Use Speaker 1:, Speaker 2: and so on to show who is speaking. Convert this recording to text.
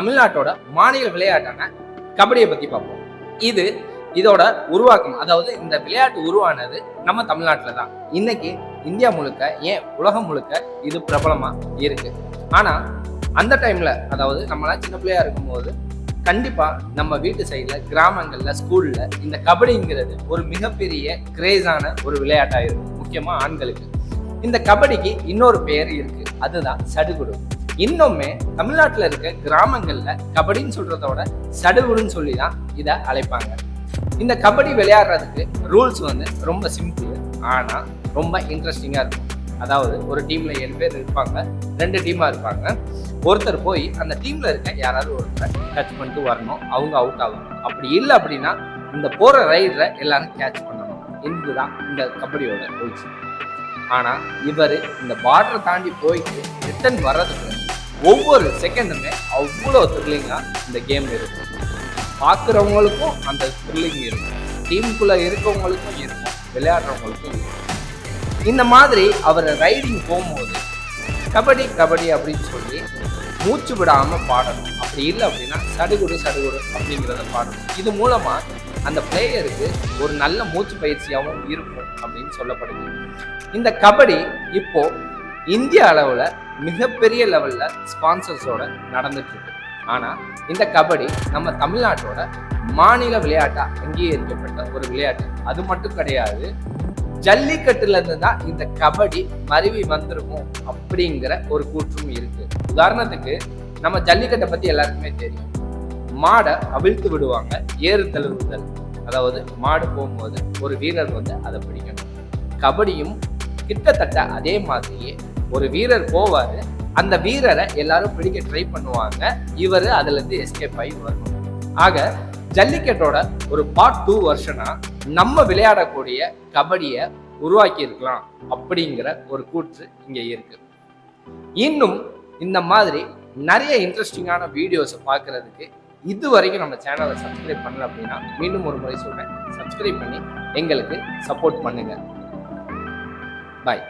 Speaker 1: தமிழ்நாட்டோட மாநில விளையாட்டான கபடியை பத்தி பார்ப்போம். இது இதோட உருவாக்கம் அதாவது இந்த விளையாட்டு உருவானது நம்ம தமிழ்நாட்டில் தான். இன்னைக்கு இந்தியா முழுக்க ஏன் உலகம் முழுக்க இது பிரபலமா இருக்கு? ஆனா அந்த டைம்ல அதாவது நம்மளாம் சின்ன பிள்ளையா இருக்கும்போது கண்டிப்பா நம்ம வீட்டு சைடில் கிராமங்களில் ஸ்கூல்ல இந்த கபடிங்கிறது ஒரு மிகப்பெரிய கிரேஸான ஒரு விளையாட்டாக இருக்கும் முக்கியமாக ஆண்களுக்கு. இந்த கபடிக்கு இன்னொரு பெயர் இருக்கு. அதுதான் சடுகுடு. இன்னுமே தமிழ்நாட்டில் இருக்க கிராமங்களில் கபடின்னு சொல்கிறதோட சடுகுடுன்னு சொல்லி தான் இதை அழைப்பாங்க. இந்த கபடி விளையாடுறதுக்கு ரூல்ஸ் வந்து ரொம்ப சிம்பிள் ஆனால் ரொம்ப இன்ட்ரெஸ்டிங்காக இருக்கும். அதாவது ஒரு டீமில் ஏழு பேர் இருப்பாங்க ரெண்டு டீமாக இருப்பாங்க. ஒருத்தர் போய் அந்த டீமில் இருக்க யாராவது ஒருத்தர் டச் பண்ணிட்டு வரணும் அவங்க அவுட் ஆகணும். அப்படி இல்லை அப்படின்னா இந்த போகிற ரைடரை எல்லாரும் கேட்ச் பண்ணணும். இதுதான் இந்த கபடியோட ரூல்ஸ் ஆனால் இவர் இந்த பார்டரை தாண்டி போயிட்டு ரிட்டர்ன் வர்றதுக்கு ஒவ்வொரு செகண்டுமே அவ்வளோ த்ரில்லிங்காக இந்த கேம் இருக்கும். பார்க்குறவங்களுக்கும் அந்த த்ரில்லிங் இருக்கும். டீமுக்குள்ளே இருக்கவங்களுக்கும் இருக்கும். விளையாடுறவங்களுக்கும் இருக்கும். இந்த மாதிரி அவர் ரைடிங் போகும்போது கபடி கபடி அப்படின்னு சொல்லி மூச்சு விடாமல் பாடணும். அப்படி இல்லை அப்படின்னா சடுகுடு சடுகுடு அப்படிங்கிறத பாடணும். இது மூலமாக அந்த பிளேயருக்கு ஒரு நல்ல மூச்சு பயிற்சியாகவும் இருக்கும் அப்படின்னு சொல்லப்படுது. இந்த கபடி இப்போது இந்திய அளவில் மிகப்பெரிய லெவலில் ஸ்பான்சர்ஸோட நடந்துட்டுருக்கு ஆனால் இந்த கபடி நம்ம தமிழ்நாட்டோட மாநில விளையாட்டாக அங்கீகரிக்கப்பட்ட ஒரு விளையாட்டு. அது மட்டும் கிடையாது ஜல்லிக்கட்டுலேருந்து தான் இந்த கபடி மருவி வந்திருக்கும் அப்படிங்கிற ஒரு கூற்றும் இருக்கு. உதாரணத்துக்கு நம்ம ஜல்லிக்கட்டை பற்றி எல்லாருக்குமே தெரியும். மாடை அவிழ்த்து விடுவாங்க ஏறு தழுவுதல். அதாவது மாடு போகும்போது ஒரு வீரர் வந்து அதை பிடிக்கணும். கபடியும் கிட்டத்தட்ட அதே மாதிரியே ஒரு வீரர் போவார் அந்த வீரரை எல்லாரும் பிடிக்க ட்ரை பண்ணுவாங்க. இவர் அதுலேருந்து எஸ்கேப் ஆகி வரணும் ஆக ஜல்லிக்கட்டோட ஒரு பார்ட் டூ வருஷனாக நம்ம விளையாடக்கூடிய கபடியை உருவாக்கி இருக்கலாம் அப்படிங்கிற ஒரு கூற்று இங்கே இருக்கு. இன்னும் இந்த மாதிரி நிறைய இன்ட்ரெஸ்டிங்கான வீடியோஸை பார்க்கறதுக்கு இது வரைக்கும் நம்ம சேனலை சப்ஸ்கிரைப் பண்ணல அப்படின்னா மீண்டும் ஒரு முறை சொல்கிறேன் சப்ஸ்கிரைப் பண்ணி எங்களுக்கு சப்போர்ட் பண்ணுங்கள் பாய்